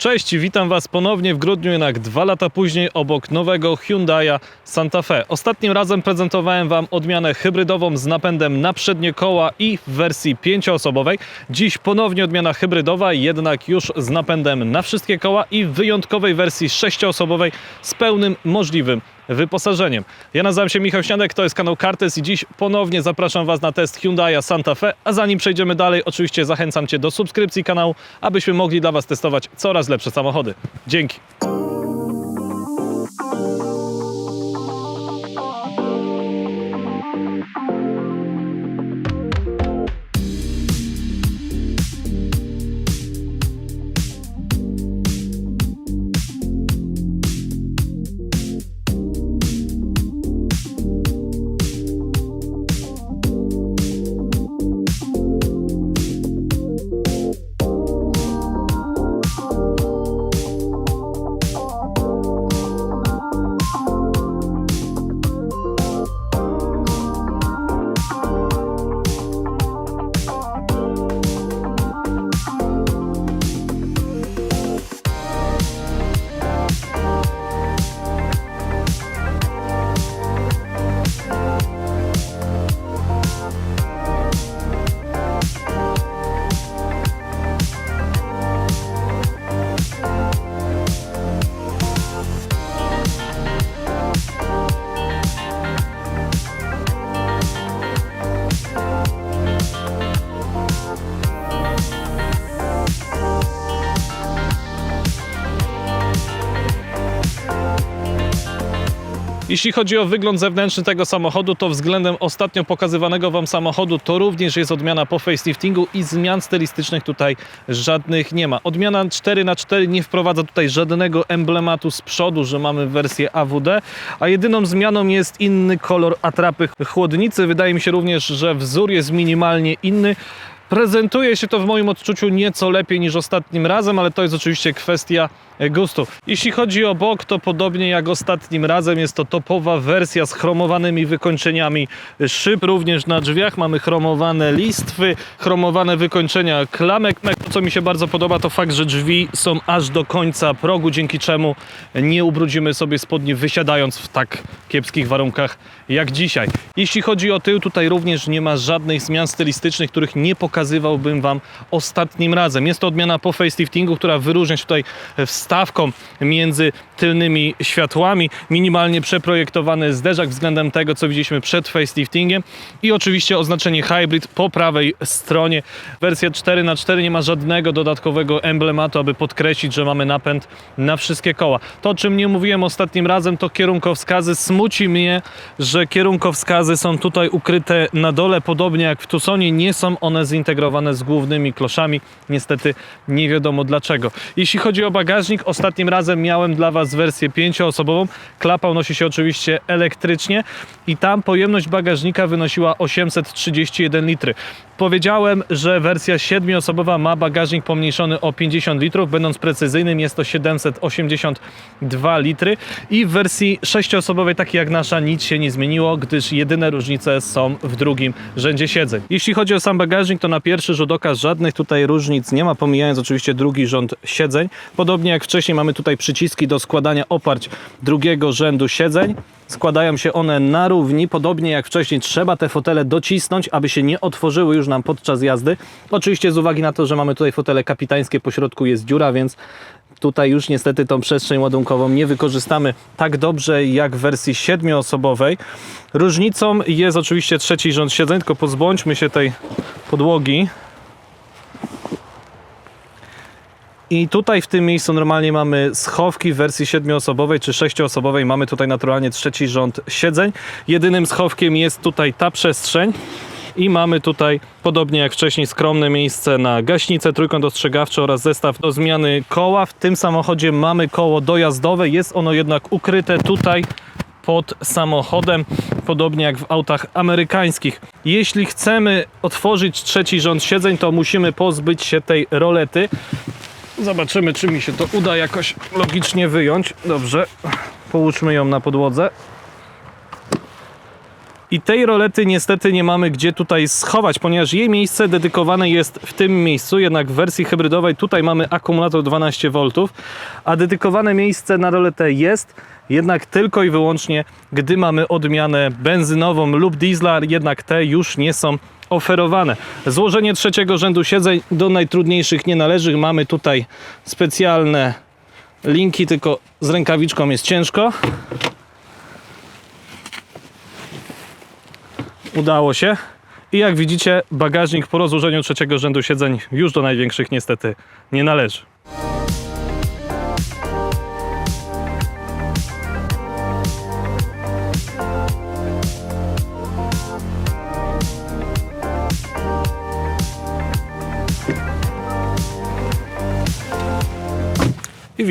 Cześć, witam Was ponownie w grudniu, jednak dwa lata później obok nowego Hyundai'a Santa Fe. Ostatnim razem prezentowałem Wam odmianę hybrydową z napędem na przednie koła i w wersji pięcioosobowej. Dziś ponownie odmiana hybrydowa, jednak już z napędem na wszystkie koła i w wyjątkowej wersji sześcioosobowej z pełnym możliwym wyposażeniem. Ja nazywam się Michał Śniadek, to jest kanał Kartes i dziś ponownie zapraszam Was na test Hyundai'a Santa Fe, a zanim przejdziemy dalej, oczywiście zachęcam Cię do subskrypcji kanału, abyśmy mogli dla Was testować coraz lepsze samochody. Dzięki! Jeśli chodzi o wygląd zewnętrzny tego samochodu, to względem ostatnio pokazywanego Wam samochodu to również jest odmiana po faceliftingu i zmian stylistycznych tutaj żadnych nie ma. Odmiana 4x4 nie wprowadza tutaj żadnego emblematu z przodu, że mamy wersję AWD, a jedyną zmianą jest inny kolor atrapy chłodnicy. Wydaje mi się również, że wzór jest minimalnie inny. Prezentuje się to w moim odczuciu nieco lepiej niż ostatnim razem, ale to jest oczywiście kwestia gustu. Jeśli chodzi o bok, to podobnie jak ostatnim razem jest to topowa wersja z chromowanymi wykończeniami szyb. Również na drzwiach mamy chromowane listwy, chromowane wykończenia klamek. No, co mi się bardzo podoba, to fakt, że drzwi są aż do końca progu, dzięki czemu nie ubrudzimy sobie spodni wysiadając w tak kiepskich warunkach jak dzisiaj. Jeśli chodzi o tył, tutaj również nie ma żadnych zmian stylistycznych, których nie pokazywałbym Wam ostatnim razem. Jest to odmiana po faceliftingu, która wyróżnia się tutaj wstawką między tylnymi światłami, minimalnie przeprojektowany zderzak względem tego, co widzieliśmy przed faceliftingiem i oczywiście oznaczenie hybrid po prawej stronie. Wersja 4x4 nie ma żadnego dodatkowego emblematu, aby podkreślić, że mamy napęd na wszystkie koła. To, o czym nie mówiłem ostatnim razem, to kierunkowskazy. Smuci mnie, że kierunkowskazy są tutaj ukryte na dole, podobnie jak w Tucsonie. Nie są one zintegrowane z głównymi kloszami. Niestety nie wiadomo dlaczego. Jeśli chodzi o bagażnik, ostatnim razem miałem dla Was wersję pięcioosobową. Klapa unosi się oczywiście elektrycznie i tam pojemność bagażnika wynosiła 831 litry. Powiedziałem, że wersja siedmioosobowa ma bagażnik pomniejszony o 50 litrów, będąc precyzyjnym jest to 782 litry i w wersji sześcioosobowej, takiej jak nasza, nic się nie zmieniło, gdyż jedyne różnice są w drugim rzędzie siedzeń. Jeśli chodzi o sam bagażnik, to na pierwszy rzut oka żadnych tutaj różnic nie ma, pomijając oczywiście drugi rząd siedzeń. Podobnie jak wcześniej mamy tutaj przyciski do składania oparć drugiego rzędu siedzeń. Składają się one na równi, podobnie jak wcześniej trzeba te fotele docisnąć, aby się nie otworzyły już nam podczas jazdy. Oczywiście z uwagi na to, że mamy tutaj fotele kapitańskie, po środku jest dziura, więc tutaj już niestety tą przestrzeń ładunkową nie wykorzystamy tak dobrze jak w wersji siedmioosobowej. Różnicą jest oczywiście trzeci rząd siedzeń, tylko pozbądźmy się tej podłogi. I tutaj w tym miejscu normalnie mamy schowki w wersji siedmioosobowej czy sześcioosobowej. Mamy tutaj naturalnie trzeci rząd siedzeń. Jedynym schowkiem jest tutaj ta przestrzeń. I mamy tutaj, podobnie jak wcześniej, skromne miejsce na gaśnicę, trójkąt ostrzegawczy oraz zestaw do zmiany koła. W tym samochodzie mamy koło dojazdowe. Jest ono jednak ukryte tutaj pod samochodem, podobnie jak w autach amerykańskich. Jeśli chcemy otworzyć trzeci rząd siedzeń, to musimy pozbyć się tej rolety. Zobaczymy, czy mi się to uda jakoś logicznie wyjąć. Dobrze, połóżmy ją na podłodze. I tej rolety niestety nie mamy gdzie tutaj schować, ponieważ jej miejsce dedykowane jest w tym miejscu, jednak w wersji hybrydowej tutaj mamy akumulator 12V, a dedykowane miejsce na roletę jest, jednak tylko i wyłącznie, gdy mamy odmianę benzynową lub diesla, jednak te już nie są oferowane. Złożenie trzeciego rzędu siedzeń do najtrudniejszych nie należy. Mamy tutaj specjalne linki, tylko z rękawiczką jest ciężko. Udało się. I jak widzicie, bagażnik po rozłożeniu trzeciego rzędu siedzeń już do największych niestety nie należy.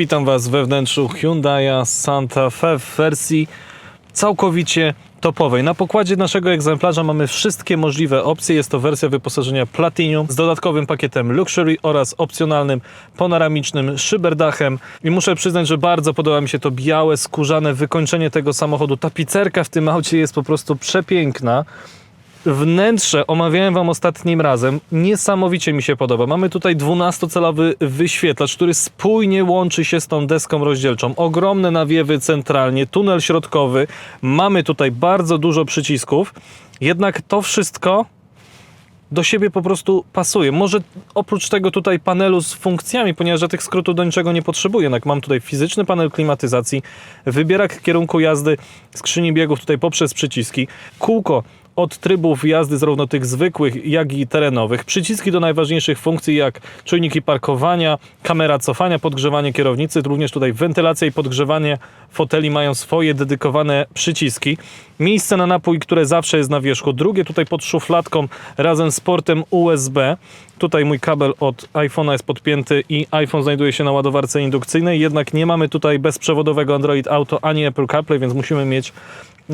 Witam Was we wnętrzu Hyundai Santa Fe w wersji całkowicie topowej. Na pokładzie naszego egzemplarza mamy wszystkie możliwe opcje. Jest to wersja wyposażenia Platinum z dodatkowym pakietem Luxury oraz opcjonalnym panoramicznym szyberdachem. I muszę przyznać, że bardzo podoba mi się to białe, skórzane wykończenie tego samochodu. Tapicerka w tym aucie jest po prostu przepiękna. Wnętrze omawiałem Wam ostatnim razem. Niesamowicie mi się podoba. Mamy tutaj 12-calowy wyświetlacz, który spójnie łączy się z tą deską rozdzielczą. Ogromne nawiewy centralnie, tunel środkowy. Mamy tutaj bardzo dużo przycisków. Jednak to wszystko do siebie po prostu pasuje. Może oprócz tego tutaj panelu z funkcjami, ponieważ ja tych skrótów do niczego nie potrzebuję. Jednak mam tutaj fizyczny panel klimatyzacji, wybierak kierunku jazdy, skrzyni biegów tutaj poprzez przyciski, kółko od trybów jazdy zarówno tych zwykłych, jak i terenowych, przyciski do najważniejszych funkcji jak czujniki parkowania, kamera cofania, podgrzewanie kierownicy, również tutaj wentylacja i podgrzewanie foteli mają swoje dedykowane przyciski. Miejsce na napój, które zawsze jest na wierzchu, drugie tutaj pod szufladką razem z portem USB. Tutaj mój kabel od iPhone'a jest podpięty i iPhone znajduje się na ładowarce indukcyjnej, jednak nie mamy tutaj bezprzewodowego Android Auto ani Apple CarPlay, więc musimy mieć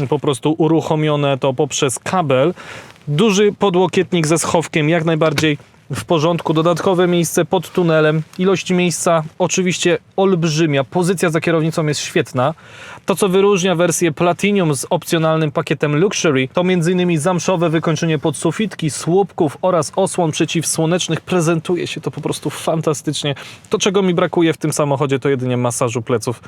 po prostu uruchomione to poprzez kabel. Duży podłokietnik ze schowkiem, jak najbardziej w porządku. Dodatkowe miejsce pod tunelem. Ilość miejsca oczywiście olbrzymia. Pozycja za kierownicą jest świetna. To, co wyróżnia wersję Platinum z opcjonalnym pakietem Luxury, to m.in. zamszowe wykończenie podsufitki, słupków oraz osłon przeciwsłonecznych. Prezentuje się to po prostu fantastycznie. To, czego mi brakuje w tym samochodzie, to jedynie masażu pleców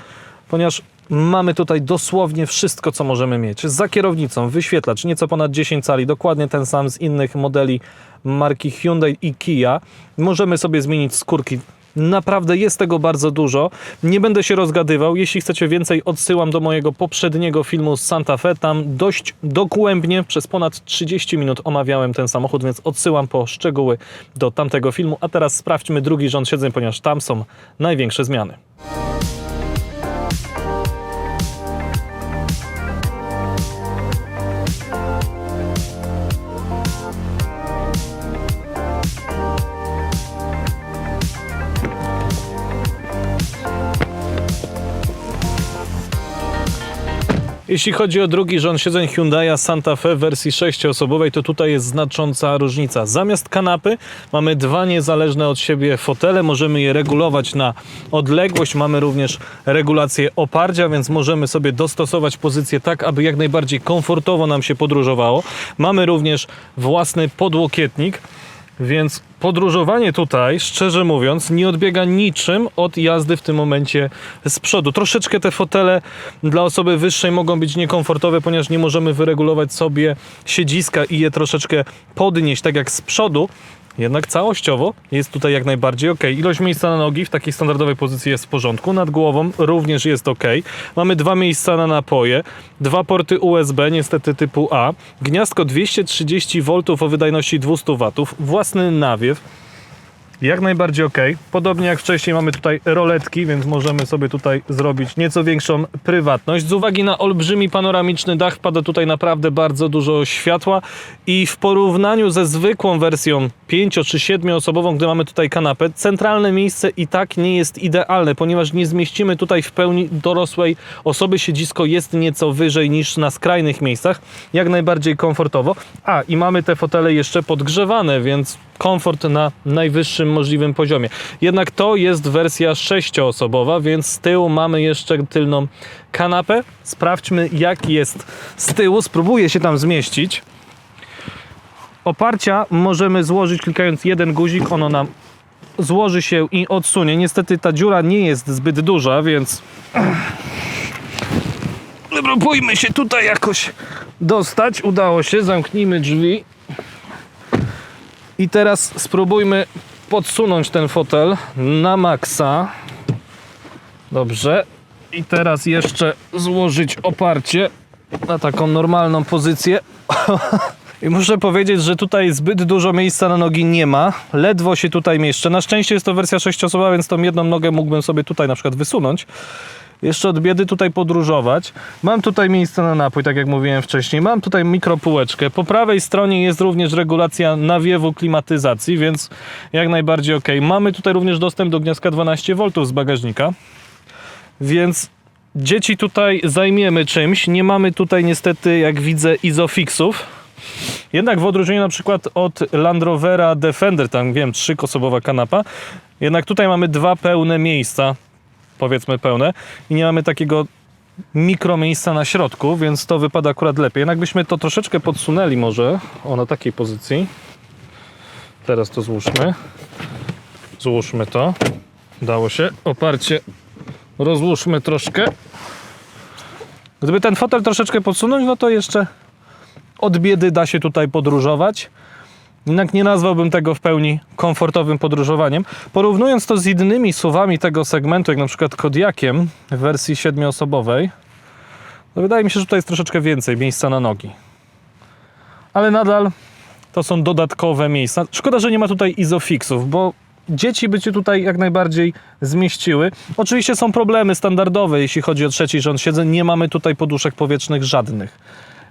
ponieważ mamy tutaj dosłownie wszystko, co możemy mieć. Za kierownicą wyświetlacz nieco ponad 10 cali, dokładnie ten sam z innych modeli marki Hyundai i Kia. Możemy sobie zmienić skórki. Naprawdę jest tego bardzo dużo. Nie będę się rozgadywał. Jeśli chcecie więcej, odsyłam do mojego poprzedniego filmu z Santa Fe. Tam dość dogłębnie przez ponad 30 minut omawiałem ten samochód, więc odsyłam po szczegóły do tamtego filmu. A teraz sprawdźmy drugi rząd siedzeń, ponieważ tam są największe zmiany. Jeśli chodzi o drugi rząd siedzeń Hyundai Santa Fe w wersji 6-osobowej, to tutaj jest znacząca różnica. Zamiast kanapy mamy dwa niezależne od siebie fotele, możemy je regulować na odległość, mamy również regulację oparcia, więc możemy sobie dostosować pozycję tak, aby jak najbardziej komfortowo nam się podróżowało. Mamy również własny podłokietnik, więc podróżowanie tutaj, szczerze mówiąc, nie odbiega niczym od jazdy w tym momencie z przodu. Troszeczkę te fotele dla osoby wyższej mogą być niekomfortowe, ponieważ nie możemy wyregulować sobie siedziska i je troszeczkę podnieść, tak jak z przodu. Jednak całościowo jest tutaj jak najbardziej ok. Ilość miejsca na nogi w takiej standardowej pozycji jest w porządku. Nad głową również jest ok. Mamy dwa miejsca na napoje, dwa porty USB, niestety typu A, gniazdko 230 V o wydajności 200 W, własny nawiew. Jak najbardziej ok. Podobnie jak wcześniej mamy tutaj roletki, więc możemy sobie tutaj zrobić nieco większą prywatność. Z uwagi na olbrzymi panoramiczny dach wpada tutaj naprawdę bardzo dużo światła i w porównaniu ze zwykłą wersją 5 czy 7 osobową, gdy mamy tutaj kanapę, centralne miejsce i tak nie jest idealne, ponieważ nie zmieścimy tutaj w pełni dorosłej osoby. Siedzisko jest nieco wyżej niż na skrajnych miejscach. Jak najbardziej komfortowo. A i mamy te fotele jeszcze podgrzewane, więc komfort na najwyższym najwyższym możliwym poziomie. Jednak to jest wersja sześcioosobowa, więc z tyłu mamy jeszcze tylną kanapę. Sprawdźmy jak jest z tyłu. Spróbuję się tam zmieścić. Oparcia możemy złożyć klikając jeden guzik, ono nam złoży się i odsunie. Niestety ta dziura nie jest zbyt duża, więc próbujmy się tutaj jakoś dostać. Udało się, zamknijmy drzwi. I teraz spróbujmy podsunąć ten fotel na maksa. Dobrze. I teraz jeszcze złożyć oparcie na taką normalną pozycję. I muszę powiedzieć, że tutaj zbyt dużo miejsca na nogi nie ma. Ledwo się tutaj mieszczę. Na szczęście jest to wersja sześciosobowa, więc tą jedną nogę mógłbym sobie tutaj na przykład wysunąć. Jeszcze od biedy tutaj podróżować. Mam tutaj miejsce na napój, tak jak mówiłem wcześniej. Mam tutaj mikropółeczkę. Po prawej stronie jest również regulacja nawiewu klimatyzacji, więc jak najbardziej ok. Mamy tutaj również dostęp do gniazdka 12V z bagażnika. Więc dzieci tutaj zajmiemy czymś. Nie mamy tutaj niestety, jak widzę, izofixów. Jednak w odróżnieniu na przykład od Land Rovera Defender, tam wiem, trzyosobowa kanapa, jednak tutaj mamy dwa pełne miejsca, powiedzmy pełne, i nie mamy takiego mikro miejsca na środku, więc to wypada akurat lepiej. Jednak byśmy to troszeczkę podsunęli może, o na takiej pozycji. Teraz to złóżmy. Złóżmy to. Dało się. Oparcie rozłóżmy troszkę. Gdyby ten fotel troszeczkę podsunąć, no to jeszcze od biedy da się tutaj podróżować. Jednak nie nazwałbym tego w pełni komfortowym podróżowaniem. Porównując to z innymi suwami tego segmentu, jak na przykład Kodiakiem w wersji siedmioosobowej, wydaje mi się, że tutaj jest troszeczkę więcej miejsca na nogi. Ale nadal to są dodatkowe miejsca. Szkoda, że nie ma tutaj izofixów, bo dzieci by się tutaj jak najbardziej zmieściły. Oczywiście są problemy standardowe, jeśli chodzi o trzeci rząd siedzeń. Nie mamy tutaj poduszek powietrznych żadnych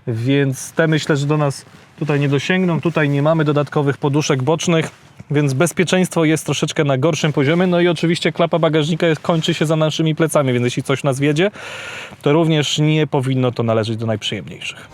więc te myślę, że do nas tutaj nie dosięgną. Tutaj nie mamy dodatkowych poduszek bocznych, więc bezpieczeństwo jest troszeczkę na gorszym poziomie. No i oczywiście klapa bagażnika kończy się za naszymi plecami, więc jeśli coś nas wiedzie, to również nie powinno to należeć do najprzyjemniejszych.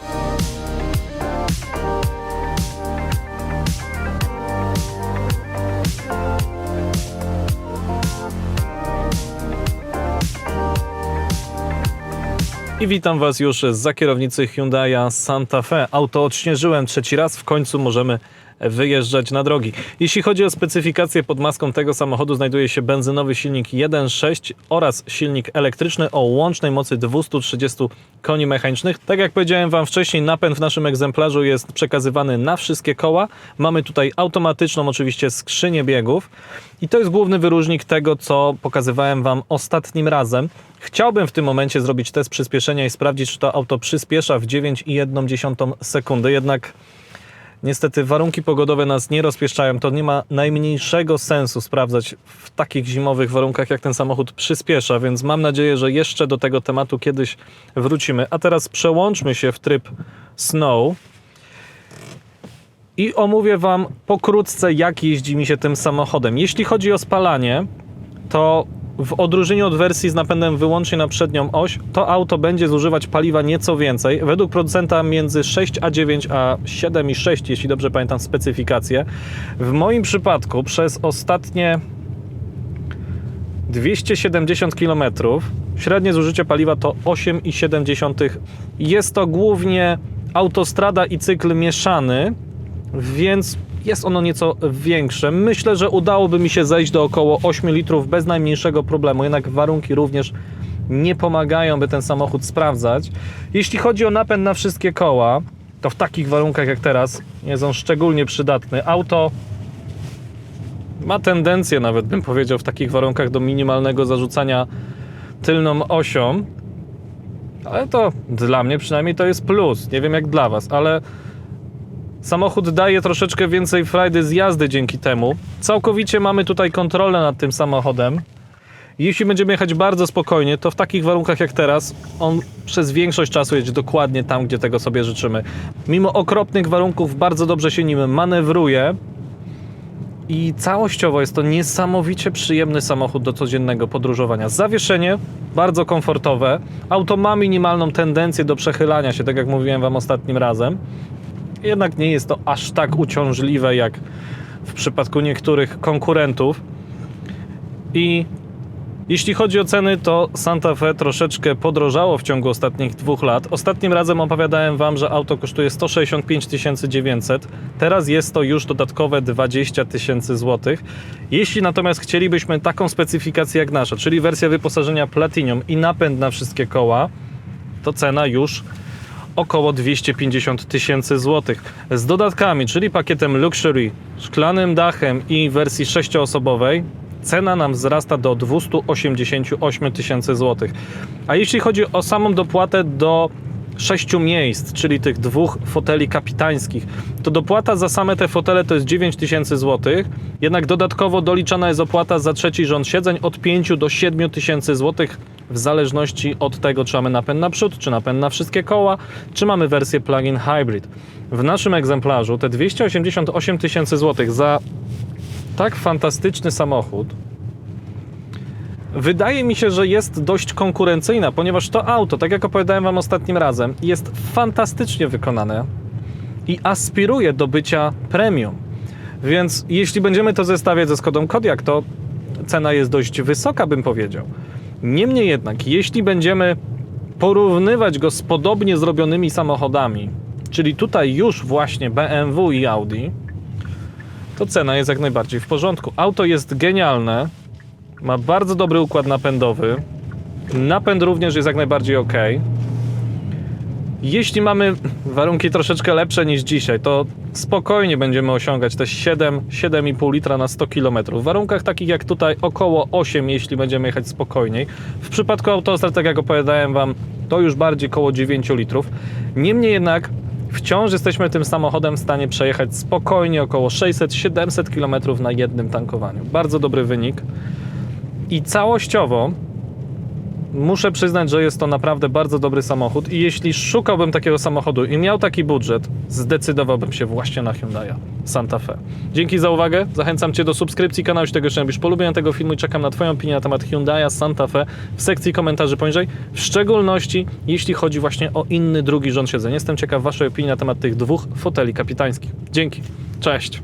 I witam Was już za kierownicy Hyundai Santa Fe. Auto odśnieżyłem trzeci raz, w końcu możemy wyjeżdżać na drogi. Jeśli chodzi o specyfikację pod maską tego samochodu znajduje się benzynowy silnik 1.6 oraz silnik elektryczny o łącznej mocy 230 koni mechanicznych. Tak jak powiedziałem Wam wcześniej, napęd w naszym egzemplarzu jest przekazywany na wszystkie koła. Mamy tutaj automatyczną oczywiście skrzynię biegów i to jest główny wyróżnik tego, co pokazywałem Wam ostatnim razem. Chciałbym w tym momencie zrobić test przyspieszenia i sprawdzić, czy to auto przyspiesza w 9,1 sekundy, jednak Niestety warunki pogodowe nas nie rozpieszczają. To nie ma najmniejszego sensu sprawdzać w takich zimowych warunkach, jak ten samochód przyspiesza, więc mam nadzieję, że jeszcze do tego tematu kiedyś wrócimy. A teraz przełączmy się w tryb snow i omówię Wam pokrótce, jak jeździ mi się tym samochodem. Jeśli chodzi o spalanie, to w odróżnieniu od wersji z napędem wyłącznie na przednią oś, to auto będzie zużywać paliwa nieco więcej. Według producenta między 6 a 9, a 7 i 6, jeśli dobrze pamiętam specyfikację. W moim przypadku przez ostatnie 270 km średnie zużycie paliwa to 8,7. Jest to głównie autostrada i cykl mieszany, więc jest ono nieco większe. Myślę, że udałoby mi się zejść do około 8 litrów bez najmniejszego problemu, jednak warunki również nie pomagają, by ten samochód sprawdzać. Jeśli chodzi o napęd na wszystkie koła, to w takich warunkach jak teraz jest on szczególnie przydatny. Auto ma tendencję, nawet bym powiedział, w takich warunkach do minimalnego zarzucania tylną osią, ale to dla mnie przynajmniej to jest plus. Nie wiem jak dla Was, ale Samochód daje troszeczkę więcej frajdy z jazdy dzięki temu. Całkowicie mamy tutaj kontrolę nad tym samochodem. Jeśli będziemy jechać bardzo spokojnie, to w takich warunkach jak teraz, on przez większość czasu jedzie dokładnie tam, gdzie tego sobie życzymy. Mimo okropnych warunków bardzo dobrze się nim manewruje i całościowo jest to niesamowicie przyjemny samochód do codziennego podróżowania. Zawieszenie bardzo komfortowe. Auto ma minimalną tendencję do przechylania się, tak jak mówiłem Wam ostatnim razem jednak nie jest to aż tak uciążliwe jak w przypadku niektórych konkurentów. I jeśli chodzi o ceny, to Santa Fe troszeczkę podrożało w ciągu ostatnich dwóch lat. Ostatnim razem opowiadałem Wam, że auto kosztuje 165 900. Teraz jest to już dodatkowe 20 tysięcy złotych. Jeśli natomiast chcielibyśmy taką specyfikację jak nasza, czyli wersja wyposażenia Platinum i napęd na wszystkie koła, to cena już około 250 tysięcy złotych. Z dodatkami, czyli pakietem Luxury, szklanym dachem i wersji sześcioosobowej, cena nam wzrasta do 288 tysięcy złotych. A jeśli chodzi o samą dopłatę do sześciu miejsc, czyli tych dwóch foteli kapitańskich, to dopłata za same te fotele to jest 9 tysięcy złotych, jednak dodatkowo doliczana jest opłata za trzeci rząd siedzeń od 5 do 7 tysięcy złotych w zależności od tego, czy mamy napęd na przód, czy napęd na wszystkie koła, czy mamy wersję plug-in hybrid. W naszym egzemplarzu te 288 tysięcy złotych za tak fantastyczny samochód wydaje mi się, że jest dość konkurencyjna, ponieważ to auto, tak jak opowiadałem Wam ostatnim razem, jest fantastycznie wykonane i aspiruje do bycia premium. Więc jeśli będziemy to zestawiać ze Skodą Kodiaq, to cena jest dość wysoka, bym powiedział. Niemniej jednak, jeśli będziemy porównywać go z podobnie zrobionymi samochodami, czyli tutaj już właśnie BMW i Audi, to cena jest jak najbardziej w porządku. Auto jest genialne, ma bardzo dobry układ napędowy. Napęd również jest jak najbardziej ok. Jeśli mamy warunki troszeczkę lepsze niż dzisiaj, to spokojnie będziemy osiągać te 7, 7,5 litra na 100 km. W warunkach takich jak tutaj około 8, jeśli będziemy jechać spokojniej. W przypadku Autostrad, tak jak opowiadałem Wam, to już bardziej koło 9 litrów. Niemniej jednak wciąż jesteśmy tym samochodem w stanie przejechać spokojnie około 600-700 km na jednym tankowaniu. Bardzo dobry wynik. I całościowo muszę przyznać, że jest to naprawdę bardzo dobry samochód i jeśli szukałbym takiego samochodu i miał taki budżet, zdecydowałbym się właśnie na Hyundai Santa Fe. Dzięki za uwagę, zachęcam Cię do subskrypcji kanału, jeśli tego jeszcze nie robisz, polubienia tego filmu i czekam na Twoją opinię na temat Hyundai Santa Fe w sekcji komentarzy poniżej, w szczególności jeśli chodzi właśnie o inny drugi rząd siedzenia. Jestem ciekaw Waszej opinii na temat tych dwóch foteli kapitańskich. Dzięki, cześć!